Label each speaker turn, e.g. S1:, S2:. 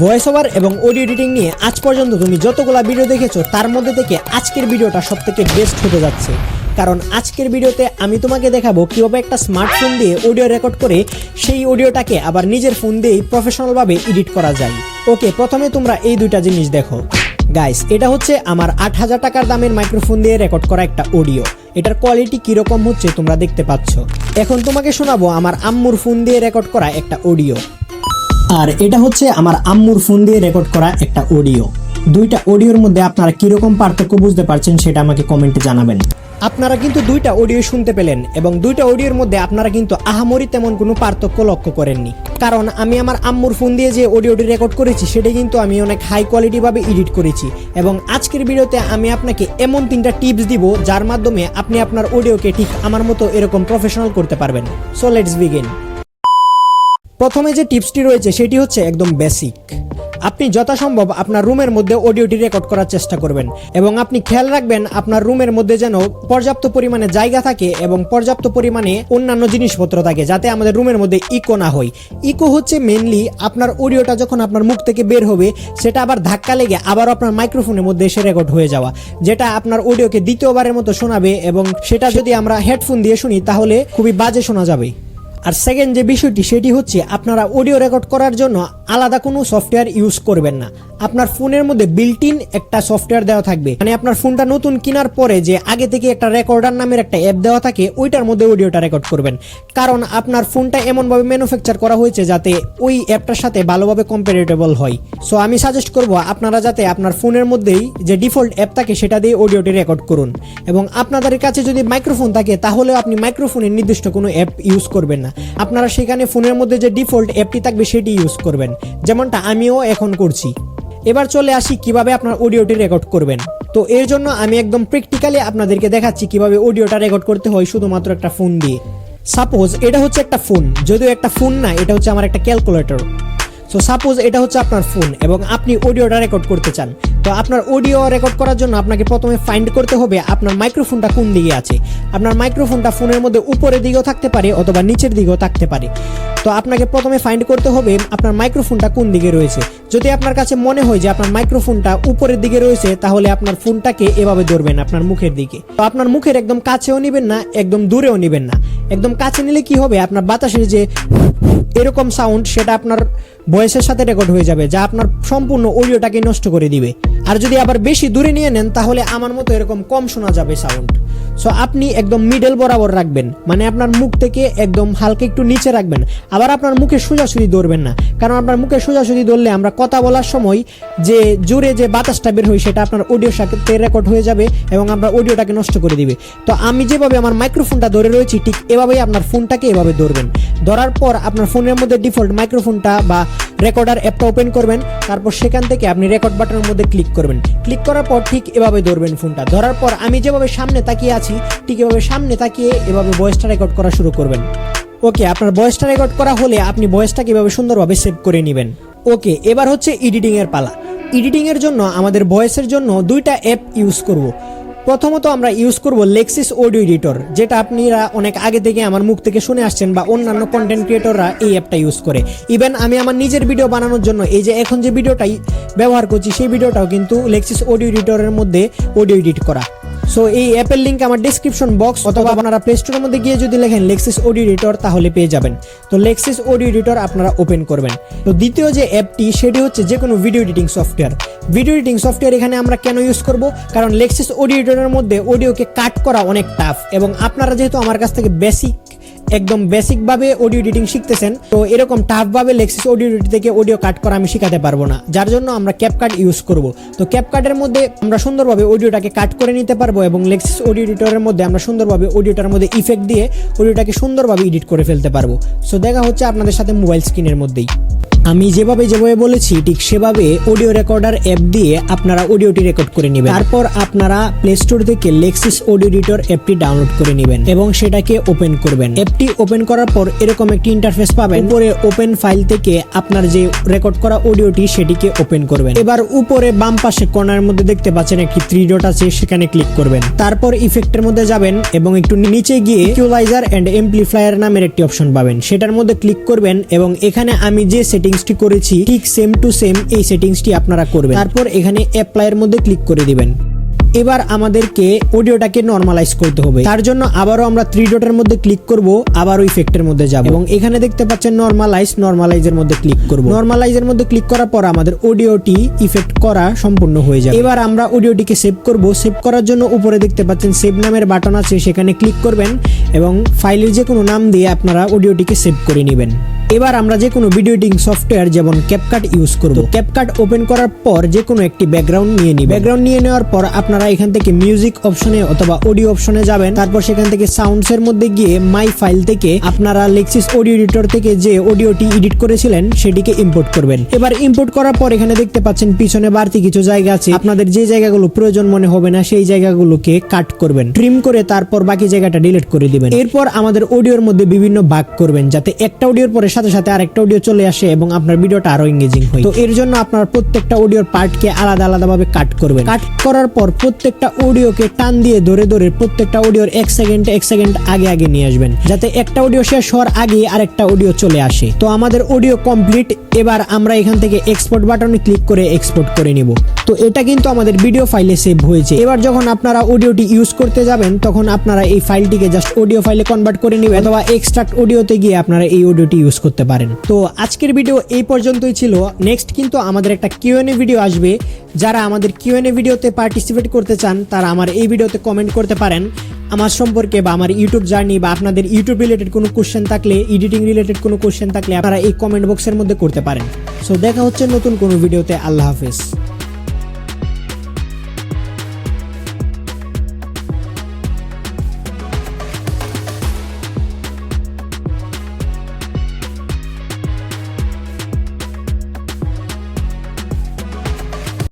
S1: Voice over এবং audio editing নিয়ে আজ পর্যন্ত তুমি যতগুলা ভিডিও দেখেছ, তার মধ্যে থেকে আজকের ভিডিওটা সব থেকে বেস্ট হতে যাচ্ছে। কারণ আজকের ভিডিওতে আমি তোমাকে দেখাবো কীভাবে একটা স্মার্টফোন দিয়ে অডিও রেকর্ড করে সেই অডিওটাকে আবার নিজের ফোন দিয়েই প্রফেশনালভাবে এডিট করা যায়। ওকে প্রথমে তোমরা এই দুইটা জিনিস দেখো। গাইস এটা হচ্ছে আমার আট হাজার টাকার দামের মাইক্রোফোন দিয়ে রেকর্ড করা একটা অডিও এটার কোয়ালিটি কীরকম হচ্ছে তোমরা দেখতে পাচ্ছ। এখন তোমাকে শোনাবো আমার আম্মুর ফোন দিয়ে রেকর্ড করা একটা অডিও আর এটা হচ্ছে আমার আম্মুর ফোন দিয়ে রেকর্ড করা একটা অডিও দুইটা অডিওর মধ্যে আপনারা কীরকম পার্থক্য বুঝতে পারছেন সেটা আমাকে কমেন্টে জানাবেন। আপনারা কিন্তু দুইটা অডিও শুনতে পেলেন এবং দুইটা অডিওর মধ্যে আপনারা কিন্তু আহামরি তেমন কোনো পার্থক্য লক্ষ্য করেননি। কারণ আমি আমার আম্মুর ফোন দিয়ে যে অডিওটি রেকর্ড করেছি, সেটা কিন্তু আমি অনেক হাই কোয়ালিটিভাবে এডিট করেছি এবং আজকের ভিডিওতে আমি আপনাকে এমন তিনটা টিপস দিব যার মাধ্যমে আপনি আপনার অডিওকে ঠিক আমার মতো এরকম প্রফেশনাল করতে পারবেন। সো লেটস বিগিন প্রথমে যে টিপসটি রয়েছে সেটি হচ্ছে একদম বেসিক আপনি যথাসম্ভব আপনার রুমের মধ্যে অডিওটি রেকর্ড করার চেষ্টা করবেন এবং আপনি খেয়াল রাখবেন আপনার রুমের মধ্যে যেন পর্যাপ্ত পরিমাণে জায়গা থাকে এবং পর্যাপ্ত পরিমাণে অন্যান্য জিনিসপত্র থাকে যাতে আমাদের রুমের মধ্যে ইকো না হয়। ইকো হচ্ছে মেনলি আপনার অডিওটা যখন আপনার মুখ থেকে বের হবে, সেটা আবার ধাক্কা লেগে আবার আপনার মাইক্রোফোনের মধ্যে এসে রেকর্ড হয়ে যাওয়া, যেটা আপনার অডিওকে দ্বিতীয়বারের মতো শোনাবে এবং সেটা যদি আমরা হেডফোন দিয়ে শুনি, তাহলে খুবই বাজে শোনা যাবে। আর সেকেন্ড যে বিষয়টি, সেটি হচ্ছে আপনারা অডিও রেকর্ড করার জন্য আলাদা কোনো সফটওয়্যার ইউজ করবেন না। আপনার ফোনের মধ্যে বিল্ট ইন একটা সফটওয়্যার দেওয়া থাকবে। মানে আপনার ফোনটা নতুন কেনার পরে যে আগে থেকে একটা রেকর্ডার নামের একটা অ্যাপ দেওয়া থাকে, ওইটার মধ্যে অডিওটা রেকর্ড করবেন। কারণ আপনার ফোনটা এমনভাবে ম্যানুফ্যাকচার করা হয়েছে যাতে ওই অ্যাপটার সাথে ভালোভাবে কম্পারেটেবল হয়। সো আমি সাজেস্ট করব আপনারা যাতে আপনার ফোনের মধ্যেই যে ডিফল্ট অ্যাপ থাকে, সেটা দিয়ে অডিওটি রেকর্ড করুন। এবং আপনাদের কাছে যদি মাইক্রোফোন থাকে তাহলে আপনি মাইক্রোফোনের নির্দিষ্ট কোনো অ্যাপ ইউজ করবেন না। আপনারা সেখানে ফোনের মধ্যে যে ডিফল্ট অ্যাপটি থাকবে সেটি ইউজ করবেন। যেমনটা আমিও এখন করছি। এবার চলে আসি কীভাবে আপনার অডিওটি রেকর্ড করবেন। তো এর জন্য আমি একদম প্র্যাকটিক্যালি আপনাদেরকে দেখাচ্ছি কীভাবে অডিওটা রেকর্ড করতে হয় শুধুমাত্র একটা ফোন দিয়ে। সাপোজ এটা হচ্ছে একটা ফোন যদিও একটা ফোন না, এটা হচ্ছে আমার একটা ক্যালকুলেটর সো সাপোজ এটা হচ্ছে আপনার ফোন এবং আপনি অডিওটা রেকর্ড করতে চান। তো আপনার অডিও রেকর্ড করার জন্য আপনাকে প্রথমে ফাইন্ড করতে হবে আপনার মাইক্রোফোনটা কোন দিকে আছে। আপনার মাইক্রোফোনটা ফোনের মধ্যে উপরের দিকেও থাকতে পারে অথবা নিচের দিকেও থাকতে পারে। তো আপনাকে প্রথমে ফাইন্ড করতে হবে আপনার মাইক্রোফোনটা কোন দিকে রয়েছে। যদি আপনার কাছে মনে হয় যে আপনার মাইক্রোফোনটা উপরের দিকে রয়েছে, তাহলে আপনার ফোনটাকে এভাবে ধরবেন আপনার মুখের দিকে। তো আপনার মুখের একদম কাছেও নেবেন না, একদম দূরেও নেবেন না। একদম কাছে নিলে কি হবে? আপনার বাতাসের যে এরকম সাউন্ড সেটা আপনার ভয়েসের সাথে রেকর্ড হয়ে যাবে, যা আপনার সম্পূর্ণ অডিওটাকে নষ্ট করে দিবে। আর যদি আবার বেশি দূরে নিয়ে নেন, তাহলে আমার মতো এরকম কম শোনা যাবে সাউন্ড সো আপনি একদম মিডল বরাবর রাখবেন। মানে আপনার মুখ থেকে একদম হালকা একটু নিচে রাখবেন। আবার আপনার মুখে সোজাসুজি ধরবেন না। কারণ আপনার মুখে সোজাসুজি ধরলে আমরা কথা বলার সময় যে জোরে যে বাতাসটা বের হয়, সেটা আপনার অডিওর সাথে রেকর্ড হয়ে যাবে এবং আপনার অডিওটাকে নষ্ট করে দিবে। তো আমি যেভাবে আমার মাইক্রোফোনটা ধরে রয়েছি, ঠিক এভাবেই আপনার ফোনটাকে এভাবে ধরবেন। ধরার পর আপনার ফোনের মধ্যে ডিফল্ট মাইক্রোফোনটা বা রেকর্ডার অ্যাপটা ওপেন করবেন। তারপর সেখান থেকে আপনি রেকর্ড বাটনের মধ্যে ক্লিক করবেন। ক্লিক করার পর ঠিক এভাবে ধরবেন ফোনটা। ধরার পর আমি যেভাবে সামনে তাকিয়ে আছি, ঠিক এভাবে সামনে তাকিয়ে এভাবে ভয়েসটা রেকর্ড করা শুরু করবেন। ওকে, আপনার ভয়েসটা রেকর্ড করা হলে আপনি ভয়েসটাকে এভাবে সুন্দরভাবে সেভ করে নেবেন। ওকে, এবার হচ্ছে এডিটিংয়ের পালা। এডিটিংয়ের জন্য আমাদের ভয়েসের জন্য দুইটা অ্যাপ ইউজ করব। প্রথমত আমরা ইউজ করব লেক্সিস অডিও এডিটর যেটা আপনারা অনেক আগে থেকে আমার মুখ থেকে শুনে আসছেন বা অন্যান্য কন্টেন্ট ক্রিয়েটররা এই অ্যাপটা ইউজ করে। ইভেন আমি আমার নিজের ভিডিও বানানোর জন্য এই যে এখন যে ভিডিওটাই ব্যবহার করছি, সেই ভিডিওটাও কিন্তু লেক্সিস অডিও এডিটরের মধ্যে অডিও এডিট করা। সো এই অ্যাপের লিঙ্ক আমার ডিসক্রিপশন বক্স অথবা আপনারা প্লে স্টোরের মধ্যে গিয়ে যদি লেখেন লেক্সিস অডিও এডিটর তাহলে পেয়ে যাবেন। তো লেক্সিস অডিও এডিটর আপনারা ওপেন করবেন। তো দ্বিতীয় যে অ্যাপটি, সেটি হচ্ছে যে কোনো video editing software video editing software এখানে আমরা কেন ইউজ করব? কারণ লেক্সিস অডিও এডিটরের মধ্যে অডিওকে কাট করা অনেক টাফ এবং আপনারা যেহেতু আমার কাছ থেকে বেসিক একদম বেসিকভাবে অডিও এডিটিং শিখতেছেন, তো এরকম টাফভাবে লেক্সিস অডিও এডিট থেকে অডিও কাট করা আমি শেখাতে পারব না। যার জন্য আমরা ক্যাপকাট ইউজ করব। তো ক্যাপকাটের মধ্যে আমরা সুন্দরভাবে অডিওটাকে কাট করে নিতে পারব এবং লেক্সিস অডিও এডিটরের মধ্যে আমরা সুন্দরভাবে অডিওটার মধ্যে ইফেক্ট দিয়ে অডিওটাকে সুন্দরভাবে এডিট করে ফেলতে পারব। সো দেখা হচ্ছে আপনাদের সাথে মোবাইল স্ক্রিনের মধ্যেই। আমি যেভাবে যেভাবে বলেছি, ঠিক সেভাবে অডিও রেকর্ডার অ্যাপ দিয়ে আপনারা অডিওটি রেকর্ড করে নেবেন। তারপর আপনারা প্লে স্টোর থেকে লেক্সিস অডিও এডিটর অ্যাপটি ডাউনলোড করে নেবেন এবং সেটাকে ওপেন করবেন। অ্যাপটি ওপেন করার পর এরকম একটি ইন্টারফেস পাবেন। উপরে ওপেন ফাইল থেকে আপনার যে রেকর্ড করা অডিওটি সেটিকে ওপেন করবেন। এবার উপরে বাম পাশে কর্নার মধ্যে দেখতে পাচ্ছেন একটি থ্রি ডট আছে, সেখানে ক্লিক করবেন। তারপর ইফেক্টের মধ্যে যাবেন এবং একটু নিচে গিয়ে ইকুয়ালাইজার এন্ড এমপ্লিফায়ার নামের একটি অপশন পাবেন। সেটার মধ্যে ক্লিক করবেন এবং এখানে আমি যে সেটিং সেটিংসটি করেছি, ঠিক সেম টু সেম এই সেটিংসটি আপনারা করবেন। তারপর এখানে অ্যাপ্লাইয়ের মধ্যে ক্লিক করে দিবেন। এবার আমাদেরকে অডিওটাকে নর্মালাইজ করতে হবে। তার জন্য আবারও আমরা থ্রি ডটের মধ্যে ক্লিক করব আবারও ইফেক্টের মধ্যে যাব। এবং এখানে দেখতে পাচ্ছেন নর্মালাইজ নর্মালাইজের মধ্যে ক্লিক করব। নর্মালাইজের মধ্যে ক্লিক করার পর আমাদের অডিওটি ইফেক্ট করা সম্পূর্ণ হয়ে যাবে। এবার আমরা অডিওটিকে সেভ করব। সেভ করার জন্য উপরে দেখতে পাচ্ছেন সেভ নামের বাটন আছে, সেখানে ক্লিক করবেন এবং ফাইলের যে কোনো নাম দিয়ে আপনারা অডিওটিকে সেভ করে নেবেন। এবার আমরা যে কোনো ভিডিও এডিটিং সফটওয়্যার যেমন ক্যাপকাট ইউজ করব। ক্যাপকাট ওপেন করার পর যে কোনো একটি ব্যাকগ্রাউন্ড নিয়ে নিই ব্যাকগ্রাউন্ড নিয়ে নেওয়ার পর আপনারা এখান থেকে মিউজিক অপশনে অথবা অডিও অপশনে যাবেন। তারপর সেখান থেকে সাউন্ডস এর মধ্যে গিয়ে মাই ফাইল থেকে আপনারা লেক্সিস অডিও এডিটর থেকে যে অডিওটি এডিট করেছিলেন সেটিকে ইম্পোর্ট করবেন। এবার ইম্পোর্ট করার পর এখানে দেখতে পাচ্ছেন পিছনে বাড়তি কিছু জায়গা আছে। আপনাদের যে জায়গাগুলো প্রয়োজন মনে হবে না সেই জায়গাগুলোকে কাট করবেন। ট্রিম করে তারপর বাকি জায়গাটা ডিলিট করে দিবেন। এরপর আমাদের অডিওর মধ্যে বিভিন্ন ভাগ করবেন যাতে একটা অডিওর পরে সাথে সাথে আরেকটা অডিও চলে আসে এবং আপনার ভিডিওটা আরও এঙ্গেজিং হয়। তো এর জন্য আপনার প্রত্যেকটা অডিওর পার্টকে আলাদা আলাদা ভাবে কাট করবেন। কাট করার পর প্রত্যেকটা অডিওকে টান দিয়ে ধরে ধরে প্রত্যেকটা অডিওর এক সেকেন্ড এক সেকেন্ড আগে আগে নিয়ে আসবেন, যাতে একটা অডিও শেষ হওয়ার আগে আরেকটা অডিও চলে আসে। তো আমাদের অডিও কমপ্লিট এবার আমরা এখান থেকে এক্সপোর্ট বাটনে ক্লিক করে এক্সপোর্ট করে নিব। তো এটা কিন্তু আমাদের ভিডিও ফাইলে সেভ হয়েছে। এবার যখন আপনারা অডিওটি ইউজ করতে যাবেন, তখন আপনারা এই ফাইলটিকে জাস্ট অডিও ফাইলে কনভার্ট করে নেবেন অথবা এক্সট্রাক্ট অডিওতে গিয়ে আপনারা এই অডিওটি ইউজ করতে পারেন। তো আজকের ভিডিও এই পর্যন্তই ছিল। নেক্সট কিন্তু আমাদের একটা কিউএনএ ভিডিও আসবে। যারা আমাদের কিউএনএ ভিডিওতে পার্টিসিপেট করতে চান, তারা আমার এই ভিডিওতে কমেন্ট করতে পারেন। আমার সম্পর্কে বা আমার ইউটিউব জার্নি বা আপনাদের ইউটিউব রিলেটেড কোনো কোশ্চেন থাকলে এডিটিং রিলেটেড কোনো কোশ্চেন থাকলে, আপনারা এই কমেন্ট বক্সের মধ্যে করতে পারেন। সো দেখা হচ্ছে নতুন কোনো ভিডিওতে আল্লাহ হাফেজ।